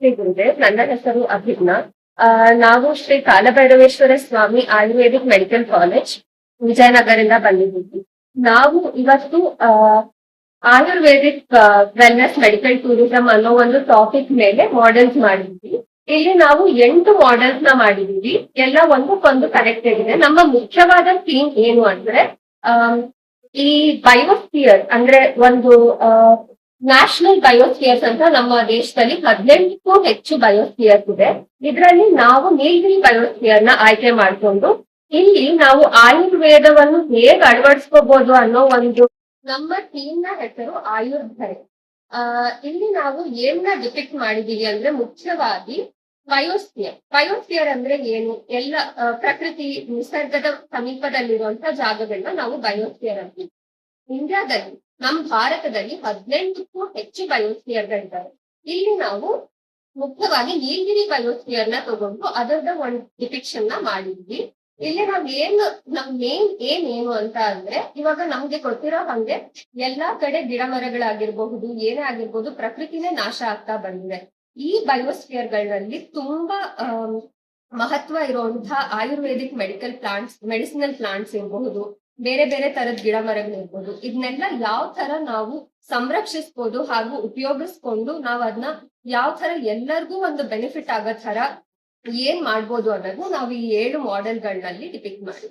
ಶ್ರೀ ಗುರುದೇವ್ ನನ್ನ ಹೆಸರು ಅಭಿಜ್ಞ ನಾವು Shri Kalabhairaveshwara Swami ayurvedic medical college ವಿಜಯನಗರದಿಂದ ಬಂದಿದ್ದೀವಿ. ನಾವು ಇವತ್ತು ಆಯುರ್ವೇದಿಕ್ ವೆಲ್ನೆಸ್ ಮೆಡಿಕಲ್ ಟೂರಿಸಂ ಅನ್ನೋ ಒಂದು ಟಾಪಿಕ್ ಮೇಲೆ ಮಾಡೆಲ್ಸ್ ಮಾಡಿದ್ವಿ ಇಲ್ಲಿ ನಾವು ಎಂಟು ಮಾಡೆಲ್ಸ್ನ ಮಾಡಿದೀವಿ ಎಲ್ಲ ಒಂದಕ್ಕೊಂದು ಕನೆಕ್ಟೆಡ್ ಆಗಿದೆ. ನಮ್ಮ ಮುಖ್ಯವಾದ ಥೀಮ್ ಏನು ಅಂದ್ರೆ ಈ ಬಯೋಸ್ಫಿಯರ್ ಅಂದ್ರೆ ಒಂದು ನ್ಯಾಷನಲ್ ಬಯೋಸ್ಫಿಯರ್ಸ್ ಅಂತ ನಮ್ಮ ದೇಶದಲ್ಲಿ ಹದಿನೆಂಟಕ್ಕೂ ಹೆಚ್ಚು ಬಯೋಸ್ಫಿಯರ್ಸ್ ಇದೆ. ಇದರಲ್ಲಿ ನಾವು ನೀಲಗಿರಿ ಬಯೋಸ್ಫಿಯರ್ನ ಆಯ್ಕೆ ಮಾಡಿಕೊಂಡು, ಇಲ್ಲಿ ನಾವು ಆಯುರ್ವೇದವನ್ನು ಹೇಗೆ ಅಳವಡಿಸ್ಕೋಬಹುದು ಅನ್ನೋ ಒಂದು ನಮ್ಮ ಟೀಮ್ನ ಹೆಸರು ಆಯುರ್ಧರೆ ಆ, ಇಲ್ಲಿ ನಾವು ಏನ್ನ ಡಿಪಿಕ್ಟ್ ಮಾಡಿದೀವಿ ಅಂದ್ರೆ ಮುಖ್ಯವಾಗಿ ಬಯೋಸ್ಫಿಯರ್ ಬಯೋಸ್ಫಿಯರ್ ಅಂದ್ರೆ ಏನು? ಎಲ್ಲ ಪ್ರಕೃತಿ, ನಿಸರ್ಗದ ಸಮೀಪದಲ್ಲಿರುವಂತ ಜಾಗಗಳನ್ನ ನಾವು ಬಯೋಸ್ಫಿಯರ್ ಅಂತೀವಿ. ಇಂಡಿಯಾದಲ್ಲಿ ನಮ್ಮ ಭಾರತದಲ್ಲಿ ಹದಿನೆಂಟಕ್ಕೂ ಹೆಚ್ಚು ಬಯೋಸ್ಫಿಯರ್ಗಳಿದ್ದಾರೆ ಇಲ್ಲಿ ನಾವು ಮುಖ್ಯವಾಗಿ ನೀಲಗಿರಿ ಬಯೋಸ್ಫಿಯರ್ನ ತಗೊಂಡು ಅದರದ ಒಂದು ಡಿಪಿಕ್ಷನ್ನ ಮಾಡಿದ್ವಿ. ಇಲ್ಲಿ ನಾವ್ ಏನ್, ನಮ್ ಮೇನ್ ಏನ್ ಏನು ಅಂತ ಅಂದ್ರೆ, ಇವಾಗ ನಮ್ಗೆ ಗೊತ್ತಿರೋ ಹಂಗೆ ಎಲ್ಲಾ ಕಡೆ ಗಿಡ ಮರಗಳಾಗಿರ್ಬಹುದು ಏನೇ ಆಗಿರ್ಬೋದು, ಪ್ರಕೃತಿನೇ ನಾಶ ಆಗ್ತಾ ಬಂದಿದೆ. ಈ ಬಯೋಸ್ಫಿಯರ್ಗಳಲ್ಲಿ ತುಂಬಾ ಮಹತ್ವ ಇರುವಂತಹ ayurvedic medical plants, medicinal plants ಇರಬಹುದು. ಬೇರೆ ಬೇರೆ ತರದ ಗಿಡ ಮರಗಳಿರ್ಬೋದು ಇದನ್ನೆಲ್ಲ ಯಾವ ತರ ನಾವು ಸಂರಕ್ಷಿಸ್ಬೋದು ಹಾಗೂ ಉಪಯೋಗಿಸ್ಕೊಂಡು ನಾವ್ ಅದನ್ನ ಯಾವ ತರ ಎಲ್ಲರಿಗೂ ಒಂದು ಬೆನಿಫಿಟ್ ಆಗೋ ತರ ಏನ್ ಮಾಡ್ಬೋದು ಅನ್ನೋದು ನಾವು ಈ ಏಳು ಮಾಡೆಲ್ಗಳಲ್ಲಿ ಡಿಪಿಕ್ಟ್ ಮಾಡಿ